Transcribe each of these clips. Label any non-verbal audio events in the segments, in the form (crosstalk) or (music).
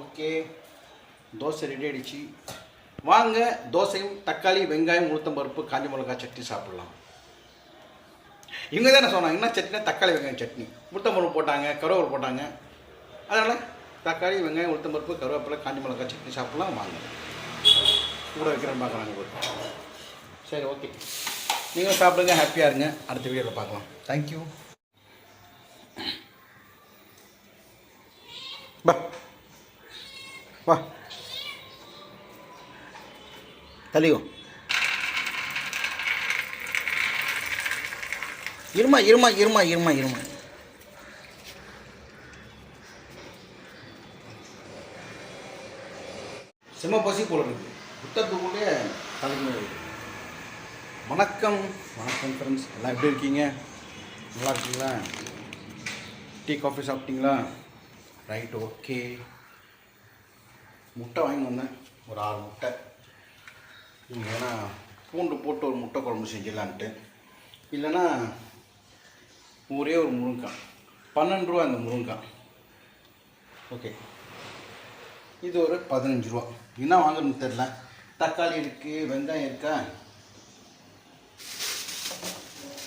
Okay. Dosa ready ஆகிடுச்சு வாங்க தோசையும் தக்காளி வெங்காயம் உளுத்தம் பருப்பு காஞ்ச மிளகாய் சட்னி சாப்பிடலாம். இவங்க தானே சொன்னாங்க என்ன சட்னி? தக்காளி வெங்காயம் சட்னி. உளுத்தம் பருப்பு போட்டாங்க கருவேப்பிலை போட்டாங்க. அதனால் தக்காளி வெங்காயம் உளுத்தம் பருப்பு கருவேப்பிலை காஞ்ச மிளகாய் சட்னி சாப்பிடலாம் வாங்க. கூட வைக்கிறேன்னு பார்க்குறாங்க சரி ஓகே. நீங்களும் சாப்பிடுங்க ஹாப்பியாக இருங்க. அடுத்த வீடியோவில் பார்க்கலாம். தேங்க்யூ பா. வா. தலியோ இருமா இருமா இருமா இருமா இருமா. செம்ம பசி போல இருக்கு. புத்தகத்துக்குள்ளே தலைமை வணக்கம். வணக்கம் ஃப்ரெண்ட்ஸ் எல்லாம் எப்படி இருக்கீங்க? நல்லா இருக்கீங்களா? டீ காஃபி சாப்பிட்டீங்களா? Right okay. முட்டை வாங்கி வந்தேன். ஒரு ஆறு முட்டை. ஏன்னா பூண்டு போட்டு ஒரு முட்டை குழம்பு செஞ்சிடலான்ட்டு. இல்லைன்னா ஒரே ஒரு முருங்காய் பன்னெண்டு ரூபா அந்த முருங்காய் ஓகே. இது ஒரு பதினஞ்சு ரூபா. என்ன வாங்கணும்னு தெரில தக்காளி இருக்குது வெங்காயம் இருக்கா?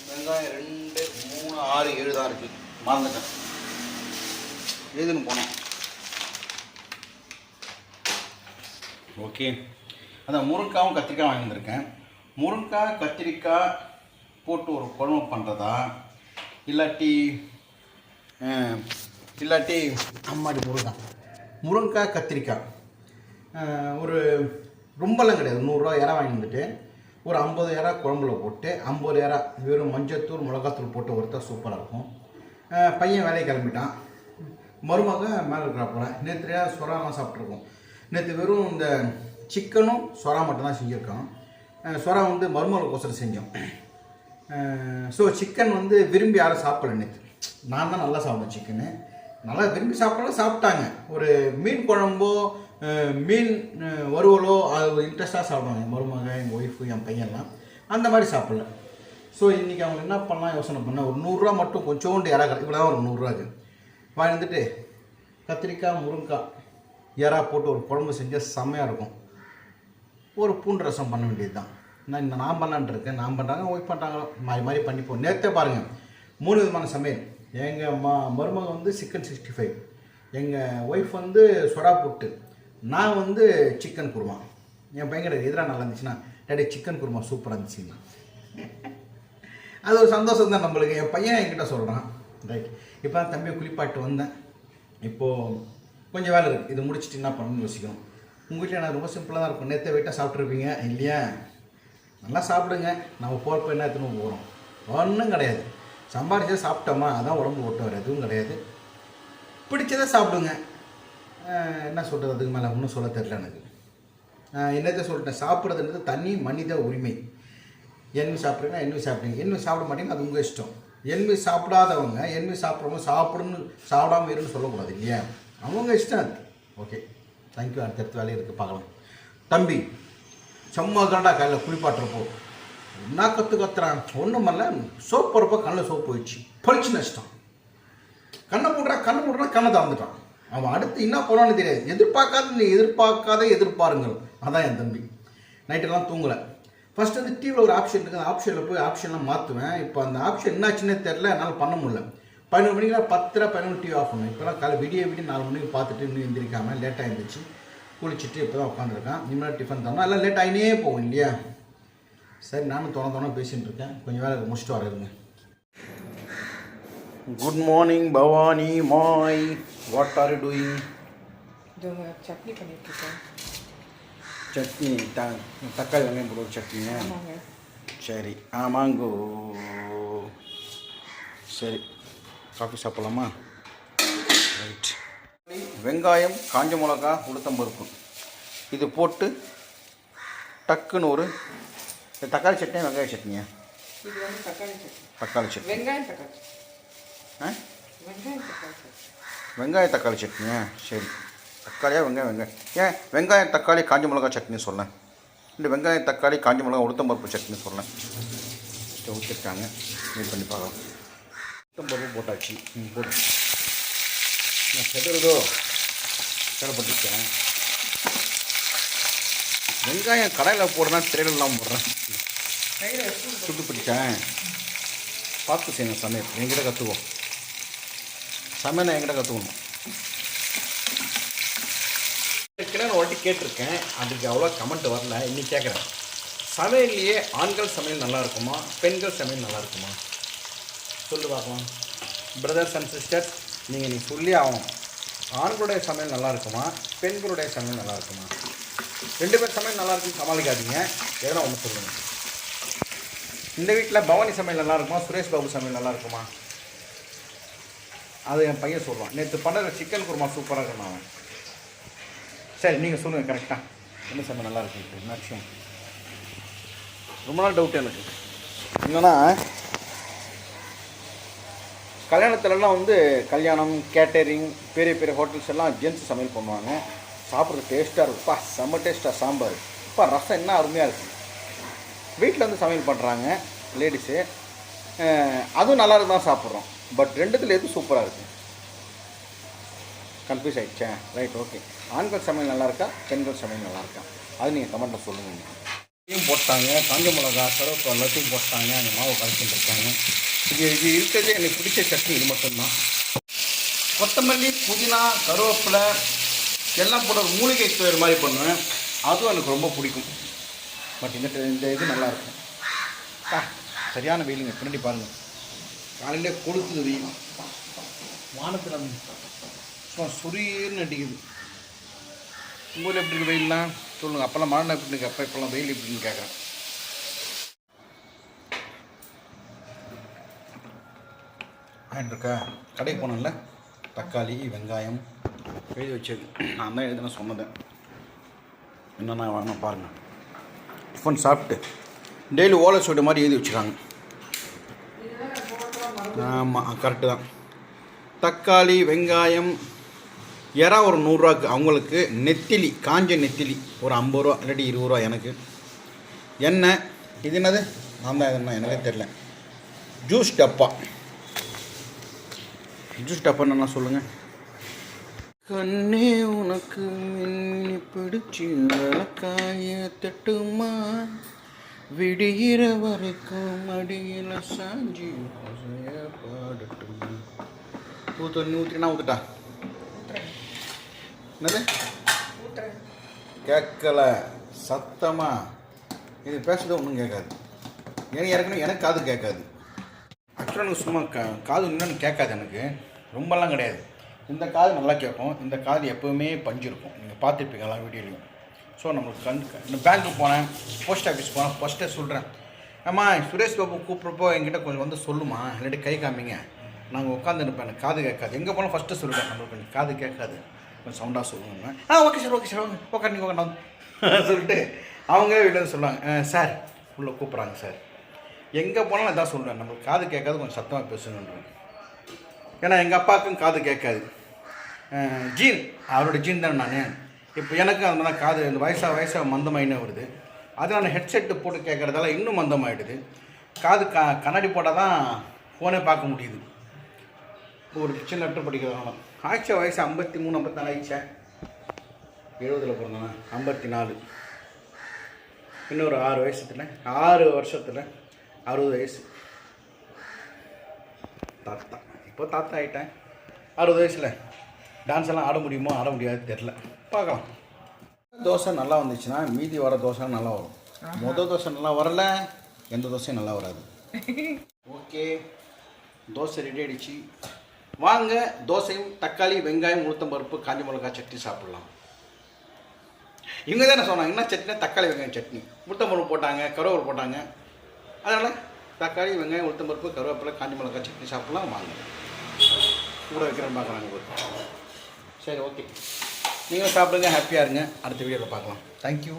வெங்காயம் ரெண்டு மூணு ஆறு ஏழு தான் இருக்குது மறந்துட்டேன். எதுன்னு போனோம் ஓகே. அந்த முருங்காவும் கத்திரிக்காய் வாங்கி முருங்காய் கத்திரிக்காய் போட்டு ஒரு குழம்பு பண்ணுறதா இல்லாட்டி இல்லாட்டி அம்மாடி முருங்காய் முருங்காய் கத்திரிக்காய். ஒரு ரொம்பலாம் கிடையாது. நூறுரூவா இறா வாங்கி வந்துட்டு ஒரு ஐம்பது இறா குழம்புல போட்டு ஐம்பது இறா வெறும் மஞ்சத்தூள் மிளகாத்தூள் போட்டு ஒருத்தா சூப்பராக இருக்கும். பையன் வேலையை கிளம்பிட்டான். மருமக மேலே இருக்கிற போகிறேன் நேற்று சொராலாம் சாப்பிட்ருக்கோம் நேற்று வெறும் இந்த சிக்கனும் சொரா மட்டும் தான் செஞ்சுருக்கோம் சொரா வந்து மருமகளுக்கோசரம் செஞ்சோம். ஸோ சிக்கன் வந்து விரும்பி யாரும் சாப்பிடல நேற்று நான் தான் நல்லா சாப்பிடுவேன் சிக்கனு நல்லா விரும்பி சாப்பிடலாம் சாப்பிட்டாங்க. ஒரு மீன் குழம்போ மீன் வறுவலோ அது இன்ட்ரெஸ்ட்டாக சாப்பிடுவாங்க. என் மருமக எங்கள் ஒய்ஃபு என் பையன்லாம். அந்த மாதிரி சாப்பிடல. ஸோ இன்றைக்கி அவங்க என்ன பண்ணலாம் யோசனை பண்ண ஒரு நூறுரூவா மட்டும் கொஞ்சோண்டு இறா இவ்வளோ தான் ஒரு நூறுரூவாக்கு வாங்கி வந்துட்டு கத்திரிக்காய் முருங்காய் இறா போட்டு ஒரு குழம்பு செஞ்சால் செம்மையாக இருக்கும். ஒரு பூண்டு ரசம் பண்ண வேண்டியது தான் நான் இந்த நான் பண்ணலான்ட்டு இருக்கேன். நான் பண்ணுறாங்க ஒய்ஃப் பண்ணுறாங்க மாதிரி மாதிரி பண்ணிப்போம். நேற்றே பாருங்கள் மூணு விதமான சமையல். எங்கள் மா மருமக வந்து சிக்கன் சிக்ஸ்டி ஃபைவ். எங்கள் ஒய்ஃப் வந்து சொரா புட்டு நான் வந்து சிக்கன் குருமா. என் பையன் எதிராக நல்லா இருந்துச்சுன்னா டேடி சிக்கன் குருமா சூப்பராக இருந்துச்சுன்னா. அது ஒரு சந்தோஷம் தான் நம்மளுக்கு. என் பையன் என்கிட்ட சொல்கிறான் ரைட் இப்போ தான் தம்பியை குளிப்பாட்டு வந்தேன். இப்போது கொஞ்சம் வேலை இருக்குது இதை முடிச்சுட்டு என்ன பண்ணணும்னு யோசிக்கணும். உங்கள் வீட்டில் நான் ரொம்ப சிம்பிளாக தான் இருக்கும். நேற்று வெயிட்டாக சாப்பிட்ருப்பீங்க இல்லையா? நல்லா சாப்பிடுங்க. நம்ம போகிறப்ப என்ன எடுத்துன்னு போகிறோம் ஒன்றும் கிடையாது. சம்பாரிச்சா சாப்பிட்டோமா? அதான் உடம்பு ஓட்ட வர. எதுவும் கிடையாது. பிடிச்சதை சாப்பிடுங்க. என்ன சொல்கிறது அதுக்கு மேலே? ஒன்றும் சொல்ல தெரில எனக்கு. என்னத்தை சொல்லிட்டேன் சாப்பிட்றதுன்றது தனி மனித உரிமை. என்ன சாப்பிட்றீங்கன்னா என்ன சாப்பிடுங்க. என்ன சாப்பிட மாட்டீங்கன்னா அது உங்கள் இஷ்டம். என்வி சாப்பிடாதவங்க என்வி சாப்பிட்றவங்க சாப்பிடணும்னு சாப்பிடாம இருன்னு சொல்லக்கூடாது இல்லையா? அவங்க இஷ்டம் அது. ஓகே தேங்க்யூ அடுத்தடுத்த வேலையை இருக்குது பார்க்கலாம். தம்பி சும்மா கண்டா காலையில் குளிப்பாட்டுறப்போ. என்ன கற்று கத்துறான்? ஒன்றும் பண்ணல சோப் போடுறப்போ கண்ணில் சோப் போயிடுச்சு. பளிச்சு நஷ்டம் கண்ணை போடுறா கண்ணை போடுறா கண்ணை திறந்துட்டான். அவன் அடுத்து என்ன போனான்னு தெரியாது. எதிர்பார்க்காத நீ எதிர்பார்க்காத எதிர்பாருங்கள். அதான் என் தம்பி. நைட்டெல்லாம் தூங்கலை. ஃபஸ்ட்டு வந்து டிவியில் ஒரு ஆப்ஷன் இருக்குது அந்த ஆப்ஷனில் போய் ஆப்ஷன்லாம் மாற்றுவேன் இப்போ அந்த ஆப்ஷன் என்னாச்சுன்னே தெரில என்னால் பண்ண முடியல. பதினொரு மணிக்கெல்லாம் பத்தரை பதினொன்று டிவி ஆஃப் பண்ணேன். இப்போலாம் காலை விடிய விடிய நாலு மணிக்கு பார்த்துட்டு இன்னும் எந்திரிக்காமல் லேட்டாக இருந்துச்சு குளிச்சுட்டு இப்போ தான் உட்காந்துருக்கேன் இனிமேல் டிஃபன் தரணும். எல்லாம் லேட் ஆகினே போகும் இல்லையா? சரி நானும் தோண தோண பேசிகிட்டு இருக்கேன். கொஞ்சம் வேலை முடிச்சுட்டு வரேங்க குட் மார்னிங் பவானி மாய். வாட் ஆர் யூ டூயிங் இதோ சட்னி பண்ணிட்டு இருக்கேன் சட்னி த தக்காளி வெங்காயம் போடுற சட்னியா சரி ஆமாங்கோ. சரி. காஃபி சாப்பிட்லாமா? ரைட் வெங்காயம் காஞ்ச மிளகா உளுத்தம்பருப்பு இது போட்டு டக்குன்னு ஒரு தக்காளி சட்னி வெங்காய சட்னியா? தக்காளி சட்னி. தக்காளி சட்னி. வெங்காயம் தக்காளி ஆ? வெங்காயம் தக்காளி சட்னி. வெங்காய தக்காளி சட்னியா? சரி. தக்காளியா வெங்காயம் வெங்காயம்? ஏன் வெங்காயம் தக்காளி காஞ்ச மிளகா சட்னி சொல்லேன் இல்லை வெங்காயம் தக்காளி காஞ்ச மிளகா உளுத்தம்பருப்பு சட்னி சொல்லேன் ஊற்றிருக்காங்க இது பண்ணி பார்க்கலாம். உளுத்தம்பருப்பு போட்டாச்சு. ம் போட்டு நான் செதுறதோ வேலைப்பட்டுச்சேன் வெங்காயம் கடையில் போடுறேன் திரையிலலாம் போடுறேன். சுட்டு பிடிச்சேன். பார்த்து செய்யணும் சமையல். என்கிட்ட கற்றுக்குவோம் சமையல் என்கிட்ட கற்றுக்கணும் ஏற்கனவே வாட்டி கேட்டிருக்கேன். அதுக்கு அவ்வளோ கமெண்ட் வரல. இன்னைக்கு கேட்குறேன். சமையல்லையே ஆண்கள் சமையல் நல்லா இருக்குமா? பெண்கள் சமையல் நல்லா இருக்குமா? சொல்லு பார்க்கலாம் பிரதர்ஸ் அண்ட் சிஸ்டர்ஸ் நீங்கள் நீ சொல்லி ஆகணும். ஆண்களுடைய சமையல் நல்லா இருக்குமா? பெண்களுடைய சமையல் நல்லா இருக்குமா? ரெண்டு பேர் சமையல் நல்லா இருக்குன்னு சமாளிக்காதீங்க. எதனா ஒன்று சொல்லுங்கள் இந்த வீட்டில் பவானி சமையல் நல்லா இருக்குமா? சுரேஷ் பாபு சமையல் நல்லா இருக்குமா? அது என் பையன் சொல்லுவான் நேற்று பண்ணுற சிக்கன் குருமா சூப்பராக இருக்கணும் அவன். சரி நீங்கள் சொல்லுங்கள் கரெக்டாக என்ன சமையல் நல்லா இருக்கு? மேக்ஸிமம் ரொம்ப நாள் டவுட் எனக்கு. என்னன்னா கல்யாணத்துலலாம் வந்து கல்யாணம் கேட்டரிங் பெரிய பெரிய ஹோட்டல்ஸ் எல்லாம் ஜென்ஸ் சமையல் பண்ணுவாங்க. சாப்பிட்றது டேஸ்ட்டாக இருக்குப்பா செம்ம டேஸ்ட்டாக சாம்பார். இப்போ ரசம் என்ன அருமையாக இருக்குது வீட்டில் வந்து சமையல் பண்ணுறாங்க லேடிஸு அதுவும் நல்லா இருக்கு தான் சாப்பிட்றோம். பட் ரெண்டுத்துல எது சூப்பராக இருக்குது கன்ஃபியூஸ் ஆகிடுச்சேன் ரைட் ஓகே ஆண்கள் சமையல் நல்லாயிருக்கா பெண்கள் சமையல் நல்லாயிருக்கா அது நீங்கள் கமெண்ட்டில் சொல்லுங்கள் இதையும் போட்டாங்க. காஞ்ச மிளகா கருவேப்பிலை எல்லாத்தையும் போட்டாங்க. அந்த மாவு கலக்கிட்டு இருக்காங்க இது இது இருக்கிறதே எனக்கு பிடிச்ச சட்னி. இது மட்டும்தான். கொத்தமல்லி புதினா கருவேப்பிலை எல்லாம் போட்டு ஒரு மூலிகை துவையல் மாதிரி பண்ணுவேன். அதுவும் எனக்கு ரொம்ப பிடிக்கும். பட் இந்த இந்த இது நல்லாயிருக்கும். ஆ சரியான வெயிலுங்க. பின்னாடி பாருங்கள் காலையிலே கொளுத்து தெரியும். வானத்தில் சுரீர்னு அடிக்குது. உங்கள் எப்படி இருக்கு வெயில்லாம்? சொல்லுங்கள் அப்போல்லாம் மழை எப்படி இருக்கு அப்போ இப்போல்லாம் வெயில் எப்படின்னு கேட்குறேன் இருக்கா? கடைக்கு போனோம்ல தக்காளி வெங்காயம் எழுதி வச்சது. நான் தான் எழுதுன சொன்னதேன் என்னென்ன வாங்கணும் பாருங்கள் டிஃபன் சாப்பிட்டு டெய்லி ஓலை சொல்கிற மாதிரி எழுதி வச்சுருக்காங்க. ஆமாம் கரெக்டு தான். தக்காளி வெங்காயம் எறா ஒரு நூறுரூவாக்கு அவங்களுக்கு நெத்திலி காஞ்ச நெத்திலி ஒரு ஐம்பது ரூபா இல்லாட்டி இருபது ரூபா எனக்கு. எண்ணெய் இது என்னது? நான் தான் என்ன எனக்கே தெரில ஜூஸ் டப்பா. ஜூஸ் டப்பா என்ன சொல்லுங்கள் கண்ணே உனக்கு மின்னி பிடிச்சி விளக்காய தட்டுமா? விடிகிற வரைக்கும் அடியில் சாஞ்சி பாடட்டுமா? ஊற்று ஊற்றினா ஊற்றுட்டா என்னது? கேட்கல. சத்தமா. இது பேசுறது ஒன்றும் கேட்காது. எனக்கு ஏற்கனவே எனக்கு காது கேட்காது. ஆக்சுவலாக எனக்கு சும்மா கா காது இன்னும் கேட்காது எனக்கு. ரொம்பலாம் கிடையாது. இந்த காது நல்லா கேட்கும். இந்த காது எப்போவுமே பஞ்சு இருக்கும். நீங்கள் பார்த்துருப்பீங்க எல்லாம் வீடியோலையும். ஸோ நம்மளுக்கு கண் இந்த பேங்க்குக்கு போனேன். போஸ்ட் ஆஃபீஸ் போனேன். ஃபஸ்ட்டே சொல்கிறேன் அம்மா சுரேஷ் பாபு கூப்பிட்றப்போ என்கிட்ட கொஞ்சம் வந்து சொல்லுமா? இல்லாட்டி கை காமிங்க. நாங்கள் உட்காந்துருப்பேன் எனக்கு காது கேட்காது. எங்கே போனால் ஃபஸ்ட்டு சொல்லுவேன் நம்மளுக்கு காது கேட்காது. கொஞ்சம் சவுண்டாக சொல்லுவாங்க ஆ ஓகே சார் ஓகே சார் வாங்க உட்காந்து உட்காந்து (laughs) சொல்லிட்டு அவங்களே வீட்டில் வந்து சொல்லுவாங்க "அஹ், சார் உள்ளே கூப்பிட்றாங்க சார் எங்கே போனாலும் இதான் சொல்லுவேன் நம்மளுக்கு காது கேட்காது கொஞ்சம் சத்தமாக பேசணுன்றேன் ஏன்னா எங்கள் அப்பாவுக்கும் காது கேட்காது. ஜீன் அவரோட ஜீன் தான் நான். இப்போ எனக்கு அந்த மாதிரி காது இந்த வயசாக வயசாக மந்தமாயினே வருது. அது நான் ஹெட்செட்டு போட்டு கேட்குறதால இன்னும் மந்தமாயிடுது. காது க கண்ணாடி போட்டால் தான் ஃபோனே பார்க்க முடியுது. ஒரு சின்ன லெட்டர் படிக்கிறதால ஆயிடுச்சா வயசு ஐம்பத்தி மூணு ஐம்பத்தாலு ஆயிடுச்சா. எழுபதில் பிறந்தானே ஐம்பத்தி நாலு. இன்னொரு ஆறு வயசுல ஆறு வருஷத்தில் அறுபது வயசு. தாத்தா. இப்போ தாத்தா ஆகிட்டேன் அறுபது வயசில் டான்ஸ் எல்லாம் ஆட முடியுமோ ஆட முடியாது தெரில பார்க்கலாம். தோசை நல்லா வந்துச்சுன்னா மீதி வர தோசை நல்லா வரும். மொதல் தோசை நல்லா வரல எந்த தோசையும் நல்லா வராது. (laughs) ஓகே. தோசை ரெடி ஆயிடுச்சு. வாங்க தோசையும் தக்காளி வெங்காயம் உளுத்தம் பருப்பு காஞ்ச மிளகாய் சட்னி சாப்பிட்லாம். இவங்க தானே சொன்னாங்க என்ன சட்னி? தக்காளி வெங்காயம் சட்னி. உளுத்தம் பருப்பு போட்டாங்க கருவேப்பிலை போட்டாங்க. அதனால் தக்காளி வெங்காயம் உளுத்தம் பருப்பு கருவேப்பிலை காஞ்ச மிளகாய் சட்னி சாப்பிட்லாம் வாங்க. கூட வைக்கிறேன்னு பார்க்குறாங்க சரி ஓகே. நீங்களும் சாப்பிடுங்க ஹாப்பியாக இருங்க. அடுத்த வீடியோவில் பார்க்கலாம். தேங்க்யூ